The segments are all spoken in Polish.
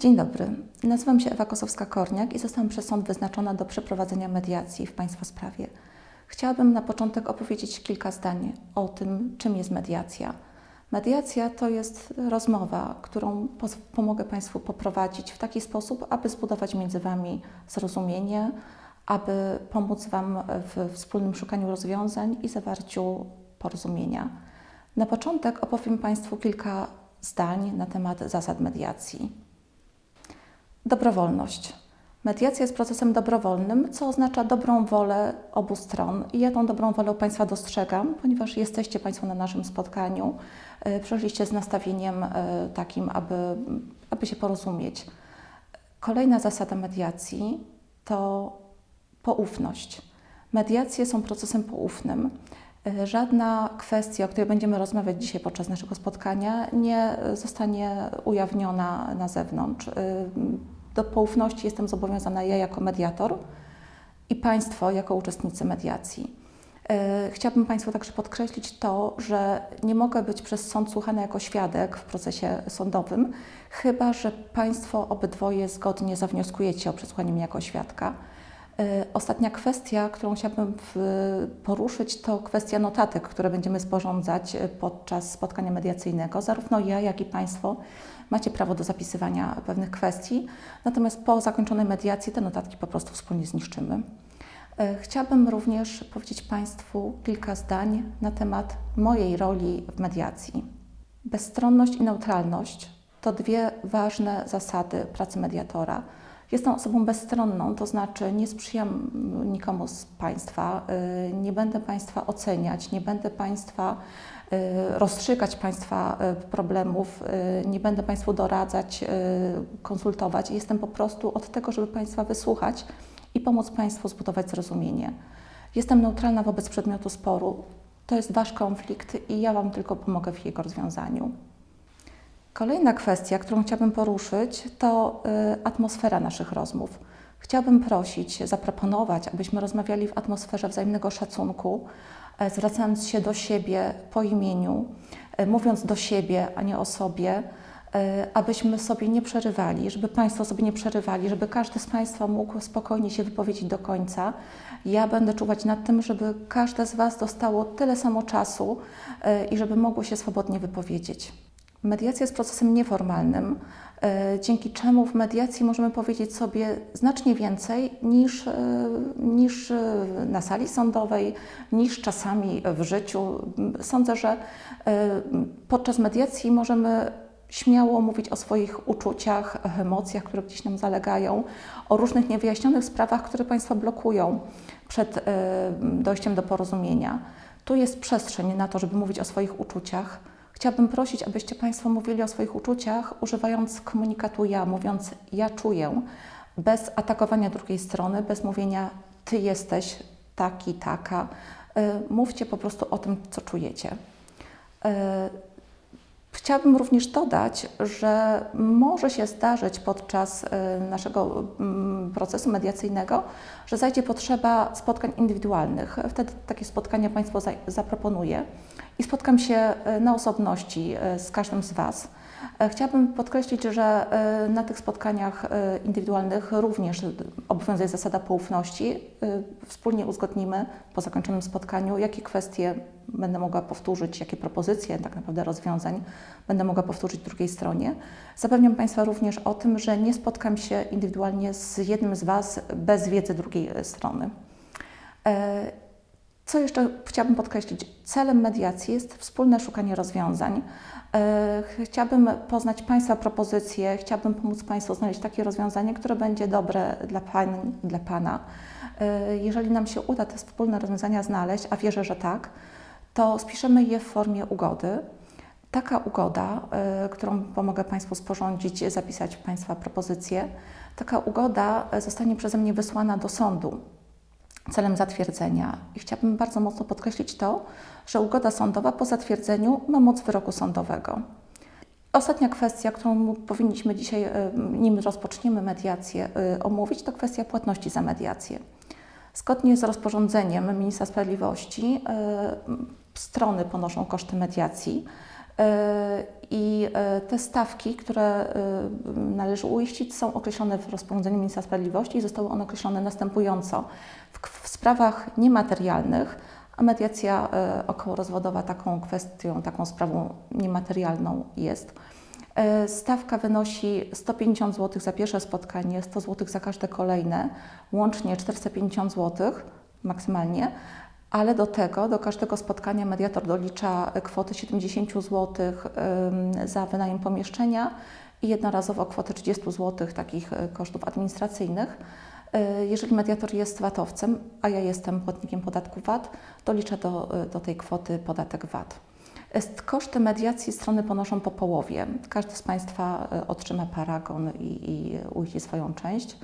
Dzień dobry. Nazywam się Ewa Kosowska-Korniak i zostałam przez sąd wyznaczona do przeprowadzenia mediacji w Państwa sprawie. Chciałabym na początek opowiedzieć kilka zdań o tym, czym jest mediacja. Mediacja to jest rozmowa, którą pomogę Państwu poprowadzić w taki sposób, aby zbudować między Wami zrozumienie, aby pomóc Wam w wspólnym szukaniu rozwiązań i zawarciu porozumienia. Na początek opowiem Państwu kilka zdań na temat zasad mediacji. Dobrowolność. Mediacja jest procesem dobrowolnym, co oznacza dobrą wolę obu stron. I ja tą dobrą wolę Państwa dostrzegam, ponieważ jesteście Państwo na naszym spotkaniu, e, przyszliście z nastawieniem e, takim, aby, aby się porozumieć. Kolejna zasada mediacji to poufność. Mediacje są procesem poufnym. E, Żadna kwestia, o której będziemy rozmawiać dzisiaj podczas naszego spotkania, nie zostanie ujawniona na zewnątrz. E, Do poufności jestem zobowiązana ja jako mediator i Państwo jako uczestnicy mediacji. E, Chciałabym Państwu także podkreślić to, że nie mogę być przez sąd słuchana jako świadek w procesie sądowym, chyba że Państwo obydwoje zgodnie zawnioskujecie o przesłuchanie mnie jako świadka. E, Ostatnia kwestia, którą chciałabym w- poruszyć, to kwestia notatek, które będziemy sporządzać e, podczas spotkania mediacyjnego. Zarówno ja, jak i Państwo macie prawo do zapisywania pewnych kwestii, natomiast po zakończonej mediacji te notatki po prostu wspólnie zniszczymy. E, Chciałabym również powiedzieć Państwu kilka zdań na temat mojej roli w mediacji. Bezstronność i neutralność to dwie ważne zasady pracy mediatora. Jestem osobą bezstronną, to znaczy nie sprzyjam nikomu z Państwa, y, nie będę Państwa oceniać, nie będę Państwa y, rozstrzygać Państwa y, problemów, nie będę Państwu doradzać, konsultować. Jestem po prostu od tego, żeby Państwa wysłuchać i pomóc Państwu zbudować zrozumienie. Jestem neutralna wobec przedmiotu sporu. To jest Wasz konflikt i ja Wam tylko pomogę w jego rozwiązaniu. Kolejna kwestia, którą chciałabym poruszyć, to y, atmosfera naszych rozmów. Chciałabym prosić, zaproponować, abyśmy rozmawiali w atmosferze wzajemnego szacunku, e, zwracając się do siebie po imieniu, e, mówiąc do siebie, a nie o sobie, e, abyśmy sobie nie przerywali, żeby Państwo sobie nie przerywali, żeby każdy z Państwa mógł spokojnie się wypowiedzieć do końca. Ja będę czuwać nad tym, żeby każde z Was dostało tyle samo czasu i żeby mogło się swobodnie wypowiedzieć. Mediacja jest procesem nieformalnym, e, dzięki czemu w mediacji możemy powiedzieć sobie znacznie więcej niż, e, niż na sali sądowej, niż czasami w życiu. Sądzę, że e, podczas mediacji możemy śmiało mówić o swoich uczuciach, emocjach, które gdzieś nam zalegają, o różnych niewyjaśnionych sprawach, które Państwa blokują przed dojściem do porozumienia. Tu jest przestrzeń na to, żeby mówić o swoich uczuciach. Chciałabym prosić, abyście Państwo mówili o swoich uczuciach, używając komunikatu ja, mówiąc ja czuję, bez atakowania drugiej strony, bez mówienia ty jesteś taki, taka. E, Mówcie po prostu o tym, co czujecie. E, Chciałabym również dodać, że może się zdarzyć podczas e, naszego mm, procesu mediacyjnego, że zajdzie potrzeba spotkań indywidualnych. Wtedy takie spotkania Państwo za- zaproponuję i spotkam się e, na osobności e, z każdym z Was. E, Chciałabym podkreślić, że na tych spotkaniach indywidualnych również obowiązuje zasada poufności. Wspólnie uzgodnimy po zakończonym spotkaniu, jakie kwestie będę mogła powtórzyć, jakie propozycje tak naprawdę rozwiązań będę mogła powtórzyć drugiej stronie. Zapewniam Państwa również o tym, że nie spotkam się indywidualnie z jednym z Was bez wiedzy drugiej strony. Co jeszcze chciałabym podkreślić? Celem mediacji jest wspólne szukanie rozwiązań. E, Chciałabym poznać Państwa propozycje, chciałabym pomóc Państwu znaleźć takie rozwiązanie, które będzie dobre dla Pań, dla Pana. E, Jeżeli nam się uda te wspólne rozwiązania znaleźć, a wierzę, że tak, to spiszemy je w formie ugody. Taka ugoda, e, którą pomogę Państwu sporządzić, zapisać Państwa propozycje, taka ugoda zostanie przeze mnie wysłana do sądu celem zatwierdzenia. I chciałabym bardzo mocno podkreślić to, że ugoda sądowa po zatwierdzeniu ma moc wyroku sądowego. Ostatnia kwestia, którą powinniśmy dzisiaj, e, nim rozpoczniemy mediację, e, omówić, to kwestia płatności za mediację. Zgodnie z rozporządzeniem Ministra Sprawiedliwości e, strony ponoszą koszty mediacji. E, I e, te stawki, które e, należy uiścić, są określone w rozporządzeniu Ministra Sprawiedliwości i zostały one określone następująco. W, w sprawach niematerialnych, a mediacja okołorozwodowa taką kwestią, taką sprawą niematerialną jest, stawka wynosi 150 zł za pierwsze spotkanie, 100 zł za każde kolejne, łącznie 450 zł maksymalnie ale do tego, do każdego spotkania mediator dolicza kwotę 70 zł za wynajem pomieszczenia i jednorazowo kwotę 30 zł takich y, kosztów administracyjnych. Y, Jeżeli mediator jest VAT-owcem, a ja jestem płatnikiem podatku VAT, dolicza do, y, do tej kwoty podatek VAT. Koszty mediacji strony ponoszą po połowie. Każdy z Państwa otrzyma paragon i, i ujdzie swoją część.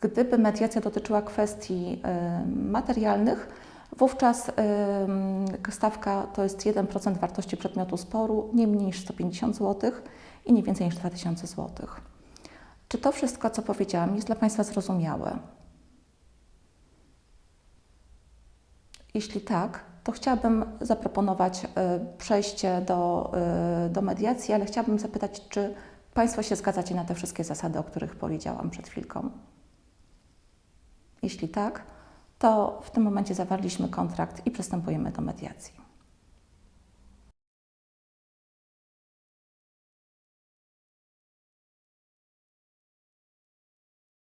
Gdyby mediacja dotyczyła kwestii y, materialnych, wówczas y, stawka to jest 1% wartości przedmiotu sporu, nie mniej niż 150 zł i nie więcej niż 2000 zł. Czy to wszystko, co powiedziałam, jest dla Państwa zrozumiałe? Jeśli tak, to chciałabym zaproponować y, przejście do, do mediacji, ale chciałabym zapytać, czy Państwo się zgadzacie na te wszystkie zasady, o których powiedziałam przed chwilką? Jeśli tak, to w tym momencie zawarliśmy kontrakt i przystępujemy do mediacji.